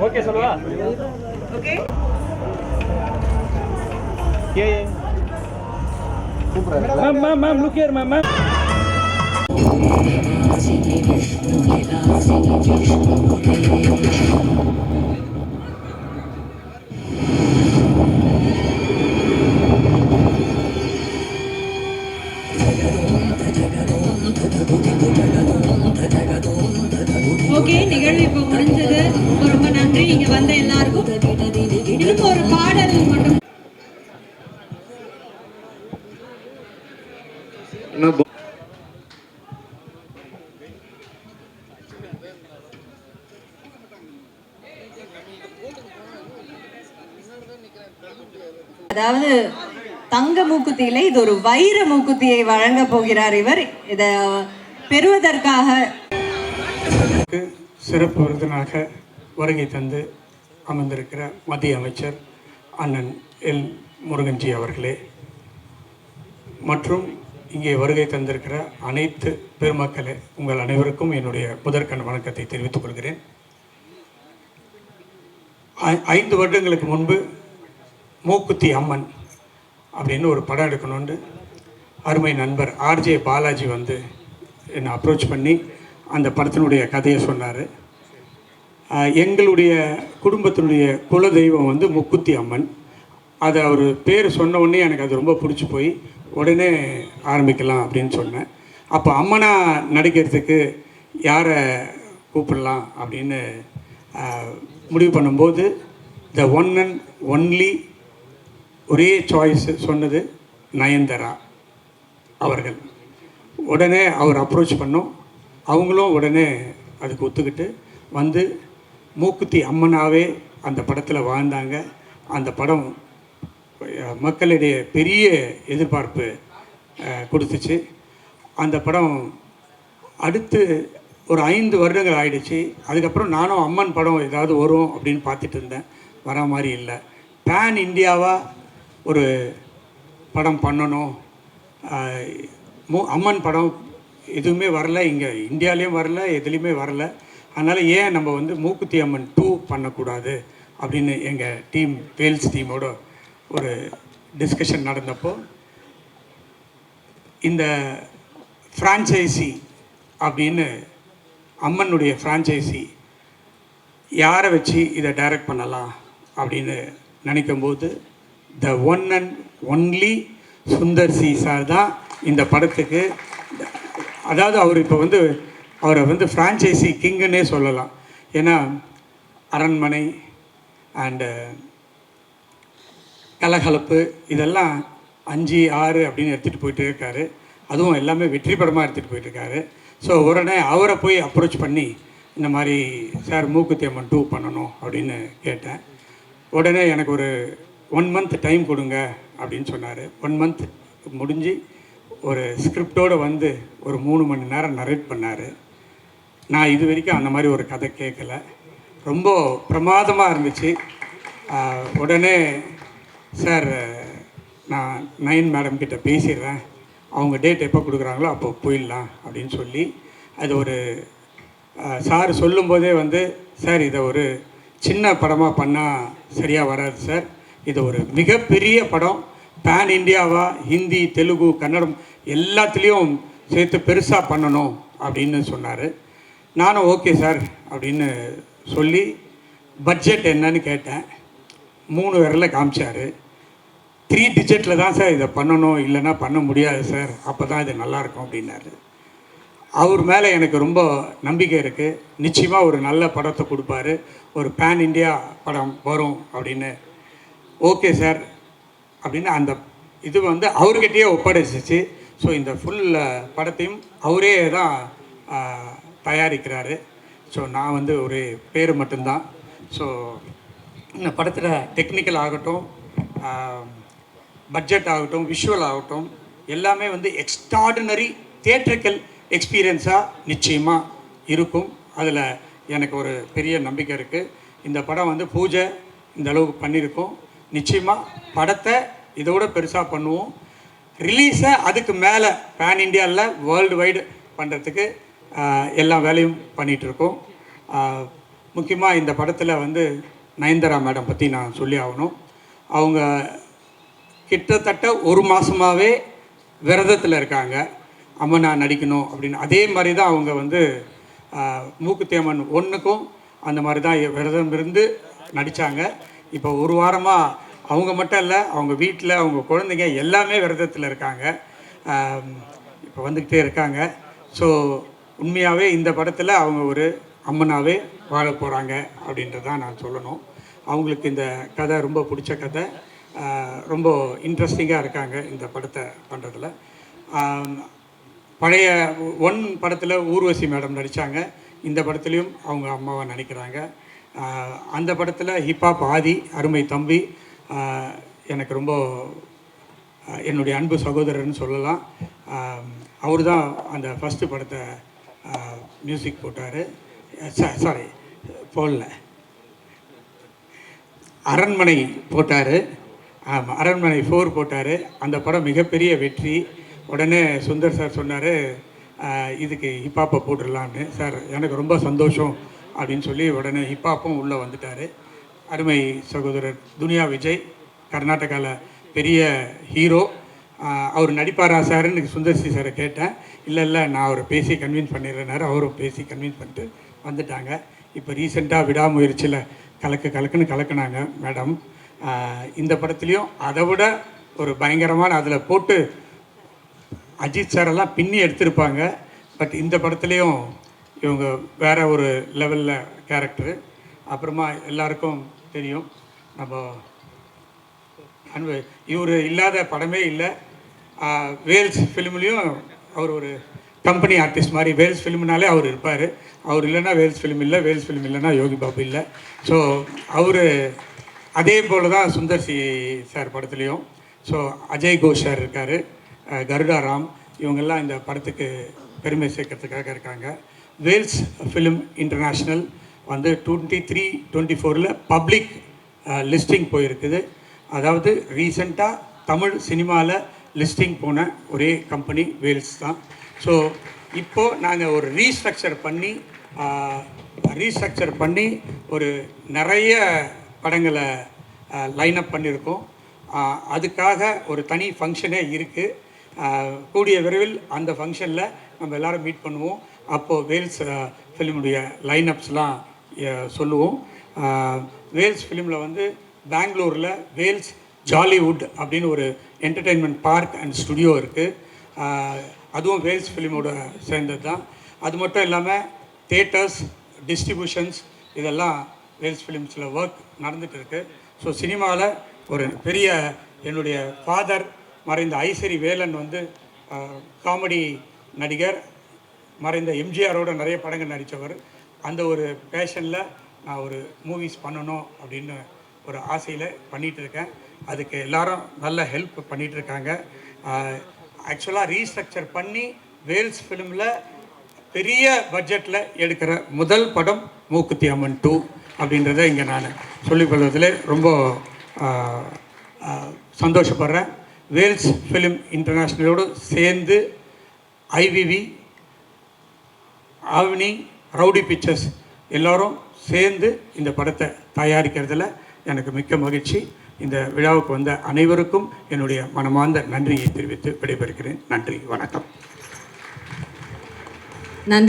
Okay சொல்லுவா okay A ma'am ma'am ma'am look here ma'am ma'am okay எல்லாருக்கும் ஒரு பாடல் மட்டும் அதாவது தங்க மூக்குத்தியில இது ஒரு வைர மூக்குத்தியை வழங்க போகிறார் இவர். இத பெறுவதற்காக சிறப்பு விருதினாக வருகை தந்து அமர்ந்திருக்கிற மத்திய அமைச்சர் அண்ணன் எல். முருகன்ஜி அவர்களே. மற்றும் இங்கே வருகை தந்திருக்கிற அனைத்து பெருமக்களே உங்கள் அனைவருக்கும் என்னுடைய முதற்கண் வணக்கத்தை தெரிவித்துக் கொள்கிறேன். ஐ- ஐந்து வருடங்களுக்கு முன்பு மூக்குத்தி அம்மன் அப்படின்னு ஒரு படம் எடுக்கணும்னு அருமை நண்பர் ஆர்ஜே பாலாஜி வந்து என்னை அப்ரோச் பண்ணி அந்த படத்தினுடைய கதையை சொன்னார். எங்களுடைய குடும்பத்தினுடைய குல தெய்வம் வந்து முக்குத்தி அம்மன். அதை அவர் பேர் சொன்ன உடனே எனக்கு அது ரொம்ப பிடிச்சி போய் உடனே ஆரம்பிக்கலாம் அப்படின்னு சொன்னேன். அப்போ அம்மனாக நடிக்கிறதுக்கு யாரை கூப்பிடலாம் அப்படின்னு முடிவு பண்ணும்போது த ஒன் அண்ட் ஒன்லி ஒரே சாய்ஸ் சொன்னது நயன்தரா அவர்கள். உடனே அவர் அப்ரோச் பண்ணோம். அவங்களும் உடனே அதுக்கு ஒத்துக்கிட்டு வந்து மூக்குத்தி அம்மனாவே அந்த படத்தில் வாழ்ந்தாங்க. அந்த படம் மக்களிடையே பெரிய எதிர்பார்ப்பு கொடுத்துச்சு. அந்த படம் அடுத்து ஒரு ஐந்து வருடங்கள் ஆயிடுச்சு. அதுக்கப்புறம் நானும் அம்மன் படம் ஏதாவது வரும் அப்படின்னு பார்த்துட்டு இருந்தேன். வர மாதிரி இல்லை. பேன் இந்தியாவாக ஒரு படம் பண்ணணும். மு அம்மன் படம் எதுவுமே வரல. இங்கே இந்தியாலேயும் வரல எதுலேயுமே வரல. அதனால் ஏன் நம்ம வந்து மூக்குத்தி அம்மன் டூ பண்ணக்கூடாது அப்படின்னு எங்கள் டீம் வேல்ஸ் டீமோட ஒரு டிஸ்கஷன் நடந்தப்போ இந்த ஃப்ரான்ச்சைசி அப்படின்னு அம்மனுடைய ஃப்ரான்ச்சைசி யாரை வச்சு இதை டைரக்ட் பண்ணலாம் அப்படின்னு நினைக்கும்போது the one and only Sundar C sir தான் இந்த படத்துக்கு அதாவது அவர் இப்போ வந்து அவரை வந்து ஃப்ரான்ச்சைசி கிங்குன்னே சொல்லலாம். ஏன்னா அரண்மனை அண்டு கலகலப்பு இதெல்லாம் அஞ்சு ஆறு அப்படின்னு எடுத்துகிட்டு போயிட்டு இருக்காரு. அதுவும் எல்லாமே வெற்றி படமாக எடுத்துகிட்டு போயிட்டு இருக்காரு. ஸோ உடனே அவரை போய் அப்ரோச் பண்ணி இந்த மாதிரி சார் மூக்குத்தி அம்மன் டூ பண்ணணும் அப்படின்னு கேட்டேன். உடனே எனக்கு ஒரு ஒன் மந்த் டைம் கொடுங்க அப்படின்னு சொன்னார். ஒன் மந்த் முடிஞ்சு ஒரு ஸ்கிரிப்டோடு வந்து ஒரு மூணு மணி நேரம் நரேட் பண்ணார். நான் இது வரைக்கும் அந்த மாதிரி ஒரு கதை கேட்கல. ரொம்ப பிரமாதமாக இருந்துச்சு. உடனே சார் நான் நயன் மேடம் கிட்ட பேசிடுறேன். அவங்க டேட் எப்போ கொடுக்குறாங்களோ அப்போ போயிடலாம் அப்படின்னு சொல்லி அது ஒரு சார் சொல்லும்போதே வந்து சார் இதை ஒரு சின்ன படமாக பண்ணால் சரியாக வராது சார். இது ஒரு மிகப்பெரிய படம். பேன் இந்தியாவா ஹிந்தி தெலுங்கு கன்னடம் எல்லாத்துலேயும் சேர்த்து பெருசாக பண்ணணும் அப்படின்னு சொன்னார். நானும் ஓகே சார் அப்படின்னு சொல்லி பட்ஜெட் என்னன்னு கேட்டேன். மூணு விரல காமிச்சார். த்ரீ டிஜிட்டில் தான் சார் இதை பண்ணணும் இல்லைன்னா பண்ண முடியாது சார். அப்போ தான் இது நல்லாயிருக்கும் அப்படின்னாரு. அவர் மேலே எனக்கு ரொம்ப நம்பிக்கை இருக்குது நிச்சயமாக ஒரு நல்ல படத்தை கொடுப்பாரு. ஒரு பேன் இந்தியா படம் வரும் அப்படின்னு. ஓகே சார் அப்படின்னு அந்த இது வந்து அவர்கிட்டயே ஒப்படைச்சிச்சு. ஸோ இந்த ஃபுல் படத்தையும் அவரே தான் தயாரிக்கிறாரு. ஸோ நான் வந்து ஒரு பேர் மட்டும்தான். ஸோ இந்த படத்தில் டெக்னிக்கல் ஆகட்டும் பட்ஜெட் ஆகட்டும் விஷுவல் ஆகட்டும் எல்லாமே வந்து எக்ஸ்ட்ராடினரி தேட்டரிக்கல் எக்ஸ்பீரியன்ஸாக நிச்சயமாக இருக்கும். அதில் எனக்கு ஒரு பெரிய நம்பிக்கை இருக்குது இந்த படம் வந்து பூஜை இந்த அளவுக்கு பண்ணியிருக்கோம். நிச்சயமாக படத்தை இதோட பெருசாக பண்ணுவோம். ரிலீஸை அதுக்கு மேலே பேன் இண்டியாவில் வேர்ல்டு வைடு பண்ணுறதுக்கு எல்லா வேலையும் பண்ணிகிட்ருக்கோம் முக்கியமாக இந்த படத்தில் வந்து நயன்தாரா மேடம் பற்றி நான் சொல்லி ஆகணும். அவங்க கிட்டத்தட்ட ஒரு மாதமாகவே விரதத்தில் இருக்காங்க. அம்மனா நடிக்கணும் அப்படின்னு. அதே மாதிரி தான் அவங்க வந்து மூக்குத்தேமன் ஒன்றுக்கும் அந்த மாதிரி தான் விரதம் இருந்து நடித்தாங்க இப்போ ஒரு வாரமாக அவங்க மட்டும் இல்லை அவங்க வீட்டில் அவங்க குழந்தைங்க எல்லாமே விரதத்தில் இருக்காங்க. இப்போ வந்துக்கிட்டே இருக்காங்க. ஸோ உண்மையாகவே இந்த படத்தில் அவங்க ஒரு அம்மனாகவே வாழ போகிறாங்க அப்படின்றதான் நான் சொல்லணும். அவங்களுக்கு இந்த கதை ரொம்ப பிடிச்ச கதை. ரொம்ப இன்ட்ரெஸ்டிங்காக இருக்காங்க இந்த படத்தை பண்ணுறதுல பழைய ஒன் படத்தில் ஊர்வசி மேடம் நடித்தாங்க இந்த படத்துலேயும் அவங்க அம்மாவை நினைக்கிறாங்க. அந்த படத்தில் ஹிப்ஹாப் ஆதி அருமை தம்பி எனக்கு ரொம்ப என்னுடைய அன்பு சகோதரர்னு சொல்லலாம். அவர் தான் அந்த ஃபஸ்ட்டு படத்தை மியூசிக் போட்டார். சாரி போடல. அரண்மனை போட்டார். ஆமாம் அரண்மனை ஃபோர் போட்டார். அந்த படம் மிகப்பெரிய வெற்றி. உடனே சுந்தர் சார் சொன்னார் இதுக்கு ஹிப்ஹாப்பை போட்டுடலான்னு சார் எனக்கு ரொம்ப சந்தோஷம் அப்படின்னு சொல்லி உடனே ஹிப்ஹாப்பும் உள்ளே வந்துட்டார். அருமை சகோதரர் துனியா விஜய் கர்நாடகாவில் பெரிய ஹீரோ அவர் நடிப்பாரா சார்னு சுந்தர்சி சாரை கேட்டேன். இல்லை இல்லை நான் அவரை பேசி கன்வின்ஸ் பண்ணிடுறேனாரு. அவரும் பேசி கன்வின்ஸ் பண்ணிட்டு வந்துட்டாங்க. இப்போ ரீசெண்டாக விடாமுயற்சியில் கலக்கு கலக்குன்னு கலக்குனாங்க மேடம் இந்த படத்துலேயும் அதை விட ஒரு பயங்கரமான அதில் போட்டு அஜித் சாரெல்லாம் பின்னி எடுத்திருப்பாங்க. பட் இந்த படத்துலேயும் இவங்க வேறு ஒரு லெவலில் கேரக்டரு அப்புறமா எல்லாருக்கும் தெரியும். நம்ம அன்பு இவர் இல்லாத படமே இல்லை. வேல்ஸ் ஃபிலிம்லேயும் அவர் ஒரு கம்பெனி ஆர்டிஸ்ட் மாதிரி வேல்ஸ் ஃபிலிம்னாலே அவர் இருப்பார். அவர் இல்லைன்னா வேல்ஸ் ஃபிலிம் இல்லை வேல்ஸ் ஃபிலிம் இல்லைன்னா யோகி பாபு இல்லை. ஸோ அவர் அதே போல் தான் சுந்தர் சி சார் படத்துலேயும். ஸோ அஜய் கோஷ் சார் இருக்கார் கருடா ராம் இவங்கெல்லாம் இந்த படத்துக்கு பெருமை சேர்க்கறதுக்காக இருக்காங்க. வேல்ஸ் ஃபிலிம் இன்டர்நேஷ்னல் வந்து டுவெண்ட்டி த்ரீ டுவெண்ட்டி ஃபோரில் பப்ளிக் லிஸ்டிங் போயிருக்குது. அதாவது ரீசண்டாக தமிழ் சினிமாவில் லிஸ்டிங் போன ஒரே கம்பெனி வேல்ஸ் தான். ஸோ இப்போது நாங்கள் ஒரு ரீஸ்ட்ரக்சர் பண்ணி ரீஸ்ட்ரக்சர் பண்ணி ஒரு நிறைய படங்களை லைன் அப் பண்ணியிருக்கோம் அதுக்காக ஒரு தனி ஃபங்க்ஷனே இருக்குது கூடிய விரைவில் அந்த ஃபங்க்ஷனில் நம்ம எல்லாரும் மீட் பண்ணுவோம். அப்போது வேல்ஸ் ஃபிலிமுடைய லைன் அப்ஸ்லாம் சொல்லுவோம். வேல்ஸ் ஃபிலிமில் வந்து பெங்களூரில் வேல்ஸ் ஜாலிவுட் அப்படின்னு ஒரு என்டர்டெயின்மெண்ட் பார்க் அண்ட் ஸ்டுடியோ இருக்குது அதுவும் வேல்ஸ் ஃபிலிமோட சேர்ந்தது தான். அது மட்டும் இல்லாமல் தேட்டர்ஸ் டிஸ்ட்ரிபியூஷன்ஸ் இதெல்லாம் வேல்ஸ் ஃபிலிம்ஸில் ஒர்க் நடந்துட்டு இருக்கு. ஸோ சினிமாவில் ஒரு பெரிய என்னுடைய ஃபாதர் மறைந்த ஐசரி வேலன் வந்து காமெடி நடிகர் மறைந்த எம்ஜிஆரோட நிறைய படங்கள் நடித்தவர். அந்த ஒரு பேஷனில் நான் ஒரு மூவிஸ் பண்ணணும் அப்படின்னு ஒரு ஆசையில் பண்ணிகிட்டு இருக்கேன். அதுக்கு எல்லாரும் நல்ல ஹெல்ப் பண்ணிகிட்டு இருக்காங்க ஆக்சுவலாக ரீஸ்ட்ரக்சர் பண்ணி வேல்ஸ் ஃபிலிமில் பெரிய பட்ஜெட்டில் எடுக்கிற முதல் படம் மூக்குத்தி அம்மன் டூ அப்படின்றத இங்கே நான் சொல்லிக்கொள்வதில் ரொம்ப சந்தோஷப்படுறேன். வேல்ஸ் ஃபிலிம் இன்டர்நேஷ்னலோடு சேர்ந்து ஐவிவி ஆவினி ரவுடி பிக்சர்ஸ் எல்லோரும் சேர்ந்து இந்த படத்தை தயாரிக்கிறதுல எனக்கு மிக்க மகிழ்ச்சி. இந்த விழாவுக்கு வந்த அனைவருக்கும் என்னுடைய மனமார்ந்த நன்றியை தெரிவித்து விடைபெறுகிறேன். நன்றி வணக்கம். நன்றி.